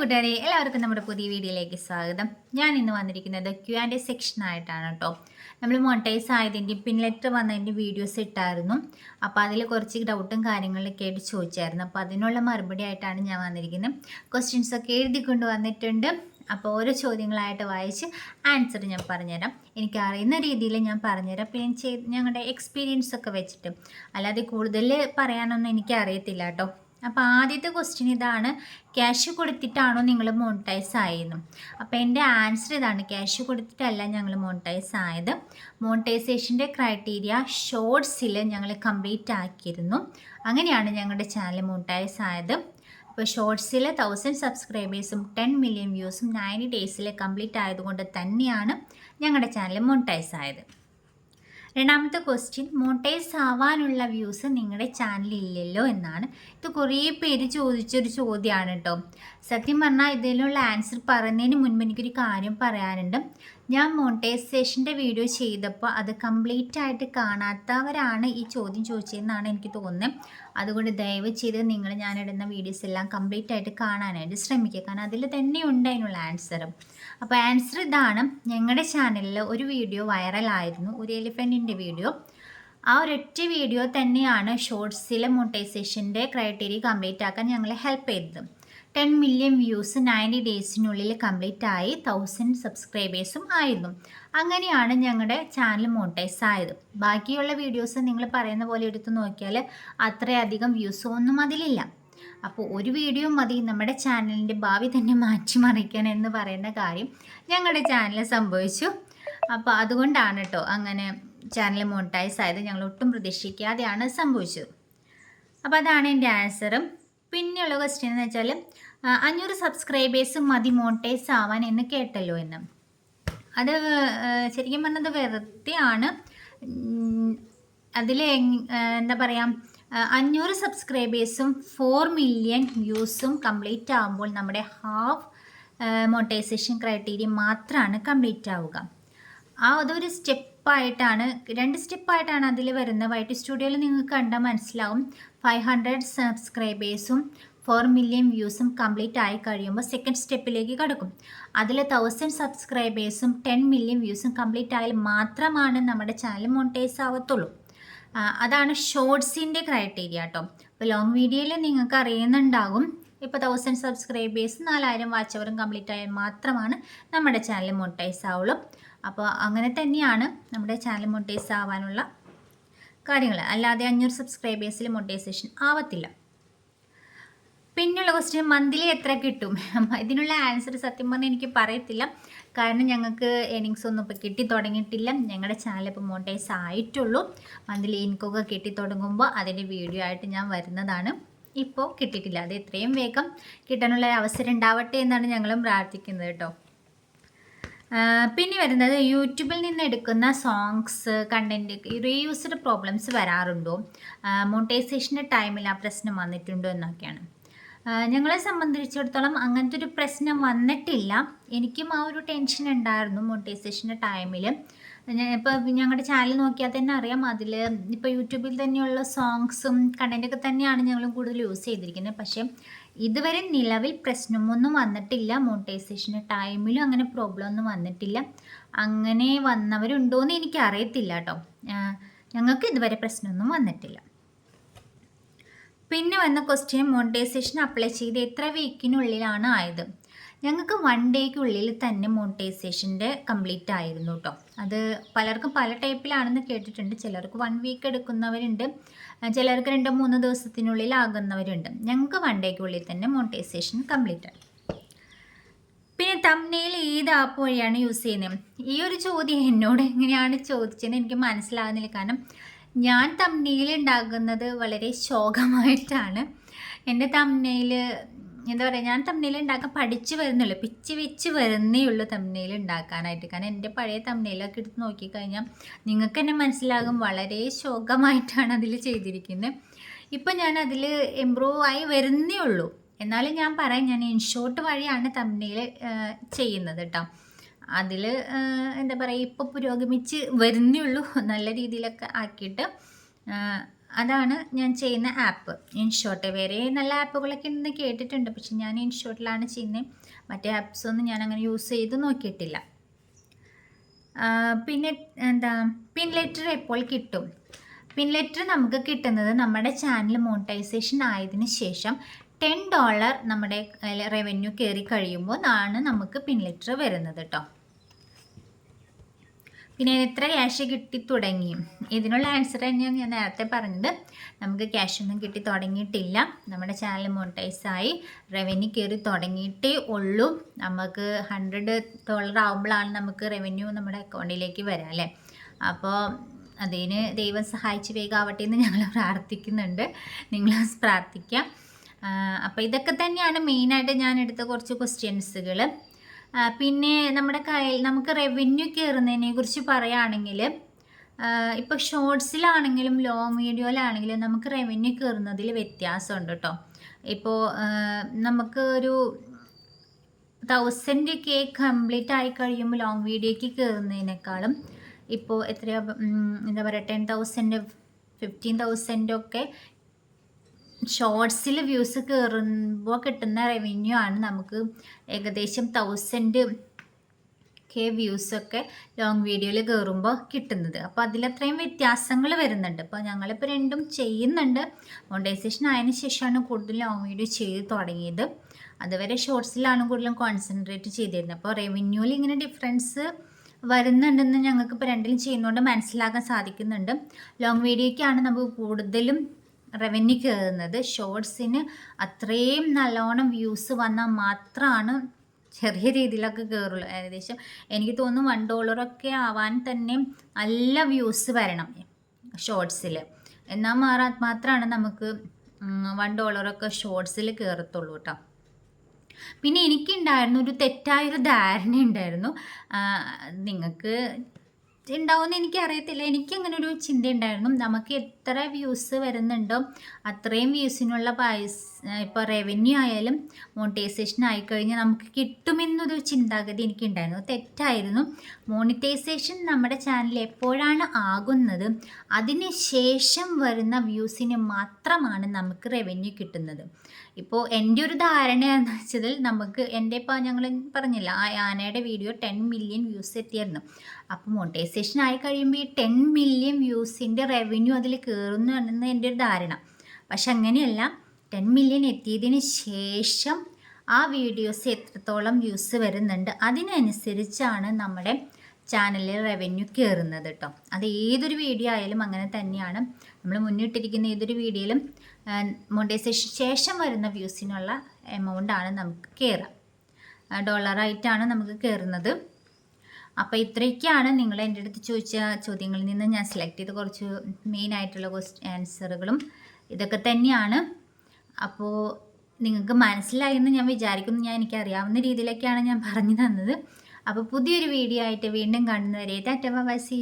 കൂട്ടുകാരെ എല്ലാവർക്കും നമ്മുടെ പുതിയ വീഡിയോയിലേക്ക് സ്വാഗതം. ഞാൻ ഇന്ന് വന്നിരിക്കുന്നത് ക്യു ആൻഡ് എ സെക്ഷൻ ആയിട്ടാണ് കേട്ടോ നമ്മൾ മോണിറ്റൈസ് ആയതിന്റെയും പിൻ ലെറ്റർ വന്നതിന്റെ വീഡിയോസ് ഇട്ടായിരുന്നു. അപ്പോൾ അതിൽ കുറച്ച് ഡൗട്ടും കാര്യങ്ങളൊക്കെ ആയിട്ട് ചോദിച്ചായിരുന്നു. അപ്പോൾ അതിനുള്ള മറുപടി ആയിട്ടാണ് ഞാൻ വന്നിരിക്കുന്നത്. ക്വസ്റ്റ്യൻസ് ഒക്കെ എഴുതിക്കൊണ്ട് വന്നിട്ടുണ്ട് അപ്പോൾ ഓരോ ചോദ്യങ്ങളായിട്ട് വായിച്ച് ആൻസർ ഞാൻ പറഞ്ഞുതരാം. എനിക്ക് അറിയുന്ന രീതിയിൽ ഞാൻ പറഞ്ഞുതരാം. പിന്നെ ചെയ്ത് ഞങ്ങളുടെ എക്സ്പീരിയൻസ് ഒക്കെ വെച്ചിട്ട്. അല്ലാതെ കൂടുതൽ പറയാനൊന്നും എനിക്ക് അറിയത്തില്ല കേട്ടോ അപ്പോൾ ആദ്യത്തെ ക്വസ്റ്റ്യൻ ഇതാണ് ക്യാഷ് കൊടുത്തിട്ടാണോ നിങ്ങൾ മോണിറ്റൈസ് ആയത് അപ്പോൾ എന്റെ ആൻസർ ഇതാണ് ക്യാഷ് കൊടുത്തിട്ടല്ല ഞങ്ങൾ മോണിറ്റൈസ് ആയത്. മോണിറ്റൈസേഷന്റെ ക്രൈറ്റീരിയ ഷോർട്സിൽ ഞങ്ങൾ കംപ്ലീറ്റ് ആക്കിയിരുന്നു. അങ്ങനെയാണ് ഞങ്ങളുടെ ചാനൽ മോണിറ്റൈസ് ആയത്. അപ്പോൾ ഷോർട്സിൽ തൗസൻഡ് സബ്സ്ക്രൈബേഴ്സും ടെൻ മില്യൺ വ്യൂസും നയന്റി ഡേയ്സിൽ കംപ്ലീറ്റ് ആയതുകൊണ്ട് തന്നെയാണ് ഞങ്ങളുടെ ചാനൽ മോണിറ്റൈസ് ആയത്. രണ്ടാമത്തെ ക്വസ്റ്റ്യൻ മോട്ടേഴ്സ് ആവാനുള്ള വ്യൂസ് നിങ്ങളുടെ ചാനലില്ലല്ലോ എന്നാണ്. ഇത് കുറേ പേര് ചോദിച്ചൊരു ചോദ്യമാണ് കേട്ടോ സത്യം പറഞ്ഞാൽ ഇതിലുള്ള ആൻസർ പറയുന്നതിന് മുൻപ് എനിക്കൊരു കാര്യം പറയാനുണ്ട്. ഞാൻ മോണിറ്റൈസേഷന്റെ വീഡിയോ ചെയ്തപ്പോൾ അത് കംപ്ലീറ്റ് ആയിട്ട് കാണാത്തവരാണ് ഈ ചോദ്യം ചോദിച്ചതെന്നാണ് എനിക്ക് തോന്നുന്നത് അതുകൊണ്ട് ദയവ് ചെയ്ത് നിങ്ങൾ ഞാനിടുന്ന വീഡിയോസ് എല്ലാം കംപ്ലീറ്റ് ആയിട്ട് കാണാനായിട്ട് ശ്രമിക്കുക. കാരണം അതിൽ തന്നെയുണ്ട് അതിനുള്ള ആൻസർ അപ്പോൾ ആൻസർ ഇതാണ്. ഞങ്ങളുടെ ചാനലിൽ ഒരു വീഡിയോ വൈറലായിരുന്നു ഒരു എലിഫന്റിന്റെ വീഡിയോ ആ ഒരൊറ്റ വീഡിയോ തന്നെയാണ് ഷോർട്സിലെ മോണിറ്റൈസേഷന്റെ ക്രൈറ്റീരിയ കംപ്ലീറ്റ് ആക്കാൻ ഞങ്ങളെ ഹെൽപ്പ് ചെയ്തത്. ടെൻ മില്യൺ വ്യൂസ് നയന്റി ഡേയ്സിനുള്ളിൽ കംപ്ലീറ്റ് ആയി തൗസൻഡ് സബ്സ്ക്രൈബേഴ്സും ആയിരുന്നു. അങ്ങനെയാണ് ഞങ്ങളുടെ ചാനൽ മോണിറ്റൈസ് ആയത്. ബാക്കിയുള്ള വീഡിയോസ് നിങ്ങൾ പറയുന്ന പോലെ എടുത്ത് നോക്കിയാൽ അത്രയധികം വ്യൂസ് ഒന്നും അതിലില്ല. അപ്പോൾ ഒരു വീഡിയോ മതി നമ്മുടെ ചാനലിന്റെ ഭാവി തന്നെ മാറ്റിമറിക്കാൻ എന്ന് പറയുന്ന കാര്യം ഞങ്ങളുടെ ചാനലിൽ സംഭവിച്ചു. അപ്പോൾ അതുകൊണ്ടാണ് കേട്ടോ അങ്ങനെ ചാനൽ മോണിറ്റൈസ് ആയത്. ഞങ്ങൾ ഒട്ടും പ്രതീക്ഷിക്കാതെയാണ് സംഭവിച്ചത്. അപ്പോൾ അതാണ് എന്റെ ആൻസറും പിന്നെയുള്ള ക്വസ്റ്റ്യൻ എന്ന് വെച്ചാൽ അഞ്ഞൂറ് സബ്സ്ക്രൈബേഴ്സ് മതി മോണിറ്റൈസ് ആവാൻ എന്ന് കേട്ടല്ലോ എന്ന്. അത് ശരിക്കും പറഞ്ഞത് വെറുതെയാണ് അതിൽ എന്താ പറയുക അഞ്ഞൂറ് സബ്സ്ക്രൈബേഴ്സും ഫോർ മില്യൺ വ്യൂസും കംപ്ലീറ്റ് ആകുമ്പോൾ നമ്മുടെ ഹാഫ് മോട്ടൈസേഷൻ ക്രൈറ്റീരിയ മാത്രമാണ് കംപ്ലീറ്റ് ആവുക. ആ അതൊരു സ്റ്റെപ്പായിട്ടാണ് രണ്ട് സ്റ്റെപ്പായിട്ടാണ് അതിൽ വരുന്നത്. വൈറ്റ് സ്റ്റുഡിയോയിൽ നിങ്ങൾക്ക് കണ്ടാൽ മനസ്സിലാവും. ഫൈവ് ഹൺഡ്രഡ് സബ്സ്ക്രൈബേഴ്സും ഫോർ മില്യൺ വ്യൂസും കംപ്ലീറ്റ് ആയി കഴിയുമ്പോൾ സെക്കൻഡ് സ്റ്റെപ്പിലേക്ക് കടക്കും. അതിൽ തൗസൻഡ് സബ്സ്ക്രൈബേഴ്സും ടെൻ മില്യൺ വ്യൂസും കംപ്ലീറ്റ് ആയാൽ മാത്രമാണ് നമ്മുടെ ചാനൽ മോണിറ്റൈസ് ആവത്തുള്ളൂ. അതാണ് ഷോർട്സിന്റെ ക്രൈറ്റീരിയ കേട്ടോ ഇപ്പോൾ ലോങ് വീഡിയോയിൽ നിങ്ങൾക്ക് അറിയുന്നുണ്ടാകും ഇപ്പോൾ തൗസൻഡ് സബ്സ്ക്രൈബേഴ്സ് നാലായിരം വാച്ചവറും കംപ്ലീറ്റ് ആയാൽ മാത്രമാണ് നമ്മുടെ ചാനൽ മോണിറ്റൈസ് ആവുള്ളൂ. അപ്പോൾ അങ്ങനെ തന്നെയാണ് നമ്മുടെ ചാനൽ മോണിറ്റൈസ് ആവാനുള്ള കാര്യങ്ങൾ അല്ലാതെ അഞ്ഞൂറ് സബ്സ്ക്രൈബേഴ്സിൽ മോണിറ്റൈസേഷൻ ആവത്തില്ല. പിന്നെയുള്ള ക്വസ്റ്റ്യൻ മന്ത്ലി എത്ര കിട്ടും? ഇതിനുള്ള ആൻസർ സത്യം പറഞ്ഞാൽ എനിക്ക് പറയത്തില്ല. കാരണം ഞങ്ങൾക്ക് എനിങ്സ് ഒന്നും ഇപ്പോൾ കിട്ടി തുടങ്ങിയിട്ടില്ല. ഞങ്ങളുടെ ചാനൽ ഇപ്പോൾ മോണിറ്റൈസ് ആയിട്ടുള്ളൂ. മന്ത്ലി ഇൻകൊക്കെ കിട്ടി തുടങ്ങുമ്പോൾ അതിന്റെ വീഡിയോ ആയിട്ട് ഞാൻ വരുന്നതാണ്. ഇപ്പോൾ കിട്ടിയിട്ടില്ല. അത് എത്രയും വേഗം കിട്ടാനുള്ള അവസരം ഉണ്ടാവട്ടെ എന്നാണ് ഞങ്ങളും പ്രാർത്ഥിക്കുന്നത് കേട്ടോ. പിന്നെ വരുന്നത് യൂട്യൂബിൽ നിന്ന് എടുക്കുന്ന സോങ്സ് കണ്ടന്റ് റീയൂസ്ഡ് പ്രോബ്ലംസ് വരാറുണ്ടോ? മോണിറ്റൈസേഷന്റെ ടൈമിൽ ആ പ്രശ്നം വന്നിട്ടുണ്ടോ എന്നൊക്കെയാണ്. ഞങ്ങളെ സംബന്ധിച്ചിടത്തോളം അങ്ങനത്തെ ഒരു പ്രശ്നം വന്നിട്ടില്ല. എനിക്കും ആ ഒരു ടെൻഷൻ ഉണ്ടായിരുന്നു മോണിറ്റൈസേഷന്റെ ടൈമിൽ ഇപ്പോൾ ഞങ്ങളുടെ ചാനൽ നോക്കിയാൽ തന്നെ അറിയാം അതിൽ ഇപ്പോൾ യൂട്യൂബിൽ തന്നെയുള്ള സോങ്സും കണ്ടന്റൊക്കെ തന്നെയാണ് ഞങ്ങൾ കൂടുതൽ യൂസ് ചെയ്തിരിക്കുന്നത് പക്ഷേ ഇതുവരെ നിലവിൽ പ്രശ്നമൊന്നും വന്നിട്ടില്ല. മോണിറ്റൈസേഷന്റെ ടൈമിലും അങ്ങനെ പ്രോബ്ലം ഒന്നും വന്നിട്ടില്ല. അങ്ങനെ വന്നവരുണ്ടോ എന്ന് എനിക്കറിയത്തില്ല കേട്ടോ ഞങ്ങൾക്ക് ഇതുവരെ പ്രശ്നമൊന്നും വന്നിട്ടില്ല. പിന്നെ വന്ന ക്വസ്റ്റ്യൻ മോണിറ്റൈസേഷൻ അപ്ലൈ ചെയ്ത് എത്ര വീക്കിനുള്ളിലാണ് ആയത്? ഞങ്ങൾക്ക് വൺ ഡേക്കുള്ളിൽ തന്നെ മോണിറ്റൈസേഷന്റെ കംപ്ലീറ്റ് ആയിരുന്നു കേട്ടോ അത് പലർക്കും പല ടൈപ്പിലാണെന്ന് കേട്ടിട്ടുണ്ട്. ചിലർക്ക് വൺ വീക്ക് എടുക്കുന്നവരുണ്ട്. ചിലർക്ക് രണ്ട് മൂന്ന് ദിവസത്തിനുള്ളിൽ ആകുന്നവരുണ്ട്. ഞങ്ങൾക്ക് വൺ ഡേക്കുള്ളിൽ തന്നെ മോണിറ്റൈസേഷൻ കംപ്ലീറ്റ് ആയി. പിന്നെ തമ്മിൽ ഏത് ആപ്പ് വഴിയാണ് യൂസ് ചെയ്യുന്നത്? ഈ ഒരു ചോദ്യം എന്നോട് എങ്ങനെയാണ് ചോദിച്ചതെന്ന് എനിക്ക് മനസ്സിലാകുന്നില്ല. കാരണം ഞാൻ തമ്നയിൽ ഉണ്ടാകുന്നത് വളരെ ശോകമായിട്ടാണ്. എന്റെ തമ്നയിൽ എന്താ പറയുക ഞാൻ തമ്നയിൽ ഉണ്ടാക്കാൻ പഠിച്ചു വരുന്നുള്ളൂ. പിച്ച് വെച്ച് വരുന്നേ ഉള്ളൂ തമ്നയിൽ ഉണ്ടാക്കാനായിട്ട് കാരണം എന്റെ പഴയ തമ്നയിലൊക്കെ എടുത്ത് നോക്കിക്കഴിഞ്ഞാൽ നിങ്ങൾക്ക് തന്നെ മനസ്സിലാകും വളരെ ശോകമായിട്ടാണ് അതിൽ ചെയ്തിരിക്കുന്നത് ഇപ്പം ഞാൻ അതിൽ ഇമ്പ്രൂവ് ആയി വരുന്നേ ഉള്ളൂ. എന്നാലും ഞാൻ പറയാം ഞാൻ ഇൻഷോട്ട് വഴിയാണ് തമ്നയിൽ ചെയ്യുന്നത് കേട്ടോ അതിൽ എന്താ പറയുക ഇപ്പോൾ പുരോഗമിച്ച് വരുന്നേ ഉള്ളൂ നല്ല രീതിയിലൊക്കെ ആക്കിയിട്ട് അതാണ് ഞാൻ ചെയ്യുന്ന ആപ്പ്. ഇൻഷോട്ട്. വേറെ നല്ല ആപ്പുകളൊക്കെ ഉണ്ടെന്ന് കേട്ടിട്ടുണ്ട്. പക്ഷെ ഞാൻ ഇൻഷോട്ടിലാണ് ചെയ്യുന്നത് മറ്റേ ആപ്സ് ഒന്നും ഞാൻ അങ്ങനെ യൂസ് ചെയ്ത് നോക്കിയിട്ടില്ല. പിന്നെ എന്താ പിൻ ലെറ്റർ എപ്പോൾ കിട്ടും? പിൻ ലെറ്റർ നമുക്ക് കിട്ടുന്നത് നമ്മുടെ ചാനൽ മോണിറ്റൈസേഷൻ ആയതിന് ശേഷം ടെൻ ഡോളർ നമ്മുടെ റവന്യൂ കയറി കഴിയുമ്പോൾ ആണ് നമുക്ക് പിൻ ലെറ്റർ വരുന്നത് കേട്ടോ. പിന്നെ എത്ര ക്യാഷ് കിട്ടി തുടങ്ങി. ഇതിനുള്ള ആൻസർ തന്നെയാണ് ഞാൻ നേരത്തെ പറഞ്ഞത്. നമുക്ക് ക്യാഷ് ഒന്നും കിട്ടി തുടങ്ങിയിട്ടില്ല. നമ്മുടെ ചാനൽ മോണിറ്റൈസ് ആയി. റവന്യൂ കയറി തുടങ്ങിയിട്ടേ ഉള്ളൂ. നമുക്ക് ഹൺഡ്രഡ് ഡോളർ ആകുമ്പോഴാണ് നമുക്ക് റവന്യൂ നമ്മുടെ അക്കൗണ്ടിലേക്ക് വരാം അല്ലേ? അപ്പോൾ അതിന് ദൈവം സഹായിച്ച് വേഗാവട്ടെ എന്ന് ഞങ്ങൾ പ്രാർത്ഥിക്കുന്നുണ്ട്. നിങ്ങൾ പ്രാർത്ഥിക്കാം. അപ്പോൾ ഇതൊക്കെ തന്നെയാണ് മെയിനായിട്ട് ഞാൻ എടുത്ത കുറച്ച് ക്വസ്റ്റ്യൻസുകൾ പിന്നെ നമ്മുടെ കയ്യിൽ നമുക്ക് റവന്യൂ കയറുന്നതിനെ കുറിച്ച് പറയുകയാണെങ്കിൽ ഇപ്പോൾ ഷോർട്സിലാണെങ്കിലും ലോങ് വീഡിയോയിലാണെങ്കിലും നമുക്ക് റവന്യൂ കയറുന്നതിൽ വ്യത്യാസമുണ്ട് കേട്ടോ ഇപ്പോൾ നമുക്ക് ഒരു തൗസൻഡ് കെ കംപ്ലീറ്റ് ആയി കഴിയുമ്പോൾ ലോങ് വീഡിയോയ്ക്ക് കയറുന്നതിനേക്കാളും ഇപ്പോൾ എത്രയാ എന്താ പറയുക ടെൻ തൗസൻഡ് ഫിഫ്റ്റീൻ തൗസൻഡ് ഒക്കെ ഷോർട്സിൽ വ്യൂസ് കയറുമ്പോൾ കിട്ടുന്ന റവന്യൂ ആണ് നമുക്ക് ഏകദേശം തൗസൻഡ് കെ വ്യൂസൊക്കെ ലോങ് വീഡിയോയിൽ കയറുമ്പോൾ കിട്ടുന്നത്. അപ്പോൾ അതിലത്രയും വ്യത്യാസങ്ങൾ വരുന്നുണ്ട്. അപ്പോൾ ഞങ്ങളിപ്പോൾ രണ്ടും ചെയ്യുന്നുണ്ട്. മോണ്ടൈസേഷൻ ആയതിനു ശേഷമാണ് കൂടുതൽ ലോങ് വീഡിയോ ചെയ്ത് തുടങ്ങിയത്. അതുവരെ ഷോർട്സിലാണ് കൂടുതലും കോൺസെൻട്രേറ്റ് ചെയ്തിരുന്നത്. അപ്പോൾ റവന്യൂവിൽ ഇങ്ങനെ ഡിഫറൻസ് വരുന്നുണ്ടെന്ന് ഞങ്ങൾക്ക് ഇപ്പോൾ രണ്ടിലും ചെയ്യുന്നതുകൊണ്ട് മനസ്സിലാക്കാൻ സാധിക്കുന്നുണ്ട്. ലോങ് വീഡിയോയ്ക്കാണ് നമുക്ക് കൂടുതലും റവന്യൂ കയറുന്നത് ഷോർട്സിന് അത്രയും നല്ലോണം വ്യൂസ് വന്നാൽ മാത്രമാണ് ചെറിയ രീതിയിലൊക്കെ കയറുള്ളൂ. ഏകദേശം എനിക്ക് തോന്നുന്നു വൺ ഡോളറൊക്കെ ആവാൻ തന്നെ നല്ല വ്യൂസ് വരണം ഷോർട്സിൽ എന്നാൽ മാറാ മാത്രമാണ് നമുക്ക് വൺ ഡോളറൊക്കെ ഷോർട്സിൽ കയറത്തുള്ളൂ കേട്ടോ. പിന്നെ എനിക്കുണ്ടായിരുന്നു ഒരു തെറ്റായൊരു ധാരണ ഉണ്ടായിരുന്നു നിങ്ങൾക്ക് ഉണ്ടാവുമെന്ന് എനിക്ക് അങ്ങനെ ഒരു ചിന്ത ഉണ്ടായിരുന്നു നമുക്ക് എത്ര വ്യൂസ് വരുന്നുണ്ടോ അത്രയും വ്യൂസിനുള്ള പൈസ ഇപ്പോൾ റവന്യൂ ആയാലും മോണിറ്റൈസേഷൻ ആയിക്കഴിഞ്ഞാൽ നമുക്ക് കിട്ടുമെന്നൊരു ചിന്താഗതി എനിക്കുണ്ടായിരുന്നു. തെറ്റായിരുന്നു. മോണിറ്റൈസേഷൻ നമ്മുടെ ചാനൽ എപ്പോഴാണ് ആകുന്നത് അതിന് ശേഷം വരുന്ന വ്യൂസിന് മാത്രമാണ് നമുക്ക് റവന്യൂ കിട്ടുന്നത്. ഇപ്പോൾ എന്റെ ഒരു ധാരണ എന്ന് വെച്ചതിൽ നമുക്ക് എന്റെ ഇപ്പോൾ ഞങ്ങൾ പറഞ്ഞില്ല ആ ആനയുടെ വീഡിയോ ടെൻ മില്യൺ വ്യൂസ് എത്തിയായിരുന്നു അപ്പോൾ മോണിറ്റൈസേഷൻ ആയി കഴിയുമ്പോൾ ഈ ടെൻ മില്യൺ വ്യൂസിന്റെ റവന്യൂ അതിൽ കയറുന്നു എന്നത് എന്റെ ഒരു ധാരണ. പക്ഷെ അങ്ങനെയല്ല ടെൻ മില്യൺ എത്തിയതിന് ശേഷം ആ വീഡിയോസ് എത്രത്തോളം വ്യൂസ് വരുന്നുണ്ട് അതിനനുസരിച്ചാണ് നമ്മുടെ ചാനലിൽ റവന്യൂ കയറുന്നത് കേട്ടോ അത് ഏതൊരു വീഡിയോ ആയാലും അങ്ങനെ തന്നെയാണ്. നമ്മൾ മുന്നിട്ടിരിക്കുന്ന ഏതൊരു വീഡിയോയിലും മോണിറ്റൈസേഷൻ ശേഷം വരുന്ന വ്യൂസിനുള്ള എമൗണ്ടാണ് നമുക്ക് കയറുക ഡോളറായിട്ടാണ് നമുക്ക് കയറുന്നത് അപ്പോൾ ഇത്രയൊക്കെയാണ് നിങ്ങൾ എന്റെ അടുത്ത് ചോദിച്ച ചോദ്യങ്ങളിൽ നിന്ന് ഞാൻ സെലക്ട് ചെയ്ത കുറച്ച് മെയിൻ ആയിട്ടുള്ള ക്വസ്റ്റ് ആൻസറുകളും ഇതൊക്കെ തന്നെയാണ്. അപ്പോൾ നിങ്ങൾക്ക് മനസ്സിലായെന്ന് ഞാൻ വിചാരിക്കുന്നു. ഞാൻ എനിക്ക് അറിയാവുന്ന രീതിയിലൊക്കെയാണ് ഞാൻ പറഞ്ഞു തന്നത്. അപ്പോൾ പുതിയൊരു വീഡിയോ ആയിട്ട് വീണ്ടും കാണുന്നവരെ ടാറ്റ ബൈ സി